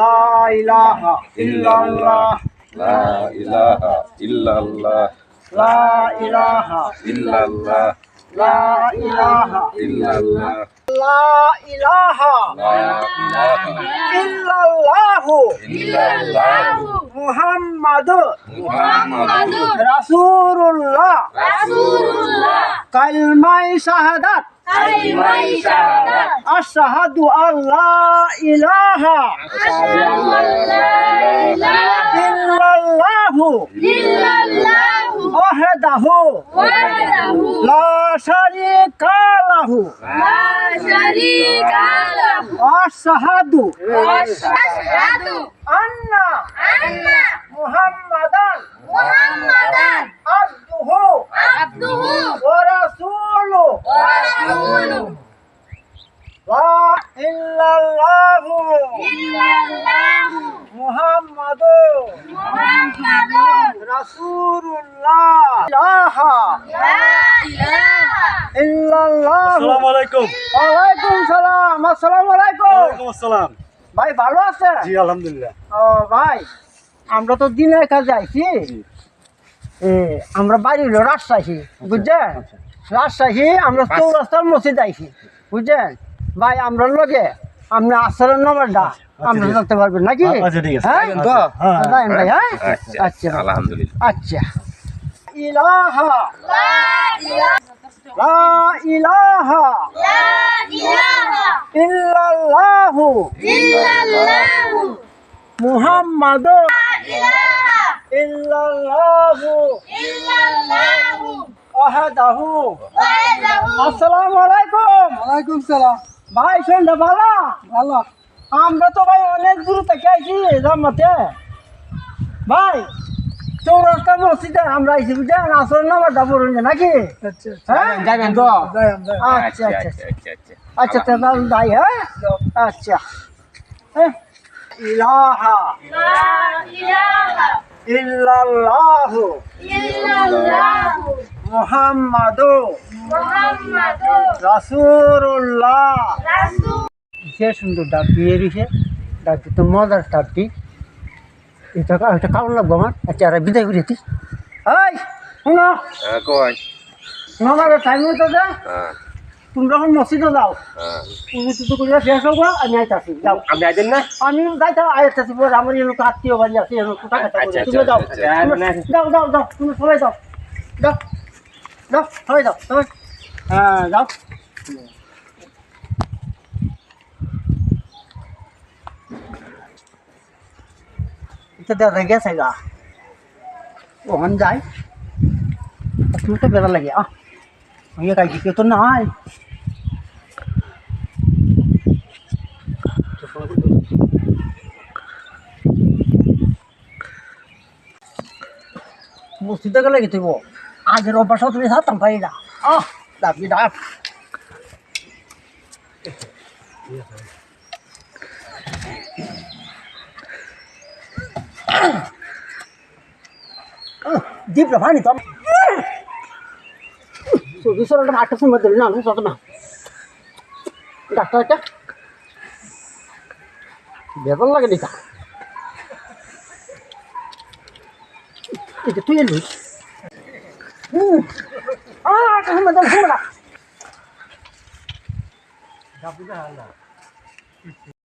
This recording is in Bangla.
লা ইলাহা ইল্লাল্লাহ। লা ইলাহা ইল্লাল্লাহ। লা ইলাহা ইল্লাল্লাহ। লা ইলাহা ইল্লাল্লাহ। লা ইলাহা ইল্লাল্লাহ ইল্লাল্লাহ মুহাম্মাদুর। মুহাম্মাদুর রাসূলুল্লাহ রাসূলুল্লাহ। কালমাই শাহাদাত। কালিমাই শাহাদাত আশহাদু আল্লা ইলাহা আশহাদু আল্লা ইলাহা ইল্লাল্লাহু ইল্লাল্লাহু ওয়াহদাহু ওয়াহদাহু লা ইল্লাল্লাহু ইল্লাল্লাহু মুহাম্মাদুর মুহাম্মাদুর রাসূলুল্লাহ। ইলাহা। ইলাহা। ইল্লাল্লাহ। আসসালামু আলাইকুম ওয়ালাইকুম সালাম। আসসালামু আলাইকুম ওয়ালাইকুম আসসালাম। ভাই ভালো আছে জি আলহামদুলিল্লাহ। ও ভাই আমরা তো দিনের কাজে আইছি। এ, আমরা বাড়ি হলো রাজশাহী বুঝছেন? রাজশাহী আমরা চৌরাস্তার মসজিদ আইছি বুঝছেন? ভাই আমরা লগে আপনি আসরের নম্বরটা আমরা জানতে পারবেন নাকি? আচ্ছা, ঠিক আছে। হ্যাঁ? আচ্ছা, হ্যাঁ, হ্যাঁ, যাইন ভাই হ্যাঁ? আচ্ছা আচ্ছা আলহামদুলিল্লাহ আচ্ছা। ইলাহা লা ইলাহা লা ইলাহা। লা ইলাহা। ইল্লাল্লাহু। ইল্লাল্লাহু। মুহাম্মাদুর লা ইলাহা। ইল্লাল্লাহু। ইল্লাল্লাহু। ওয়াহদাহু। আসসালামু আলাইকুম। ওয়ালাইকুম সালাম। ভাই শুনতে ভালো? ভালো। আমরা তো ভাই অনেক দূর থেকে আইছি জামাতে। ভাই চৌরাস্তা মসজিদে আমরা আইছি বুঝছেন আসল নাম্বারটা বলুন নাকি? হ্যাঁ? যাবেন তো আচ্ছা আচ্ছা আচ্ছা আচ্ছা আচ্ছা। আচ্ছা তাহলে যাই হ্যাঁ? আচ্ছা। হ্যাঁ। ইলাহা। ইলাহা। ইল্লাল্লাহু। ইল্লাল্লাহু। মুহাম্মাদু রাসূলুল্লাহ। যে সুন্দর ডাক দিয়ে দিছে। ডাকটি তো মজার ডাকটি এটা এটা কারণ লাগবো আমার। আচ্ছা আর বিদায় করে দিই। এই শুনো। হ্যাঁ নমাজের টাইম হতো যে তোমরা এখন মসজিদে যাও। হ্যাঁ। তুমি তুই শেষ হব আমি আইতাছি। যাও। আপনি আইতেন না? আমি যাইতে আইতাছি। আমার এরকম আত্মীয় বাড়ি আছে টাকা আচ্ছা, তুমি যাও। আচ্ছা, আচ্ছা। তোমরা- যাও যাও যাও তুমি সবাই যাও যাও যাও সবাই যাও সবাই হ্যাঁ যাও এটা দাদা গেছে গা ওখান যাই তুমি তো বেড়া লাগে আহ আমি কাজ কেউ তো নাই মসজিদে গেলে গেতে আগের অভ্যাস তুমি থাকতাম পারি না? আহ দাবি ডাক দীপ ভানি তো। চব্বিশ আটটার সময় দিল না, আমি যত না। ডাক্তারটা বেতন লাগে নি তা এটা তুই এলি হুম আ সময় দিল সময়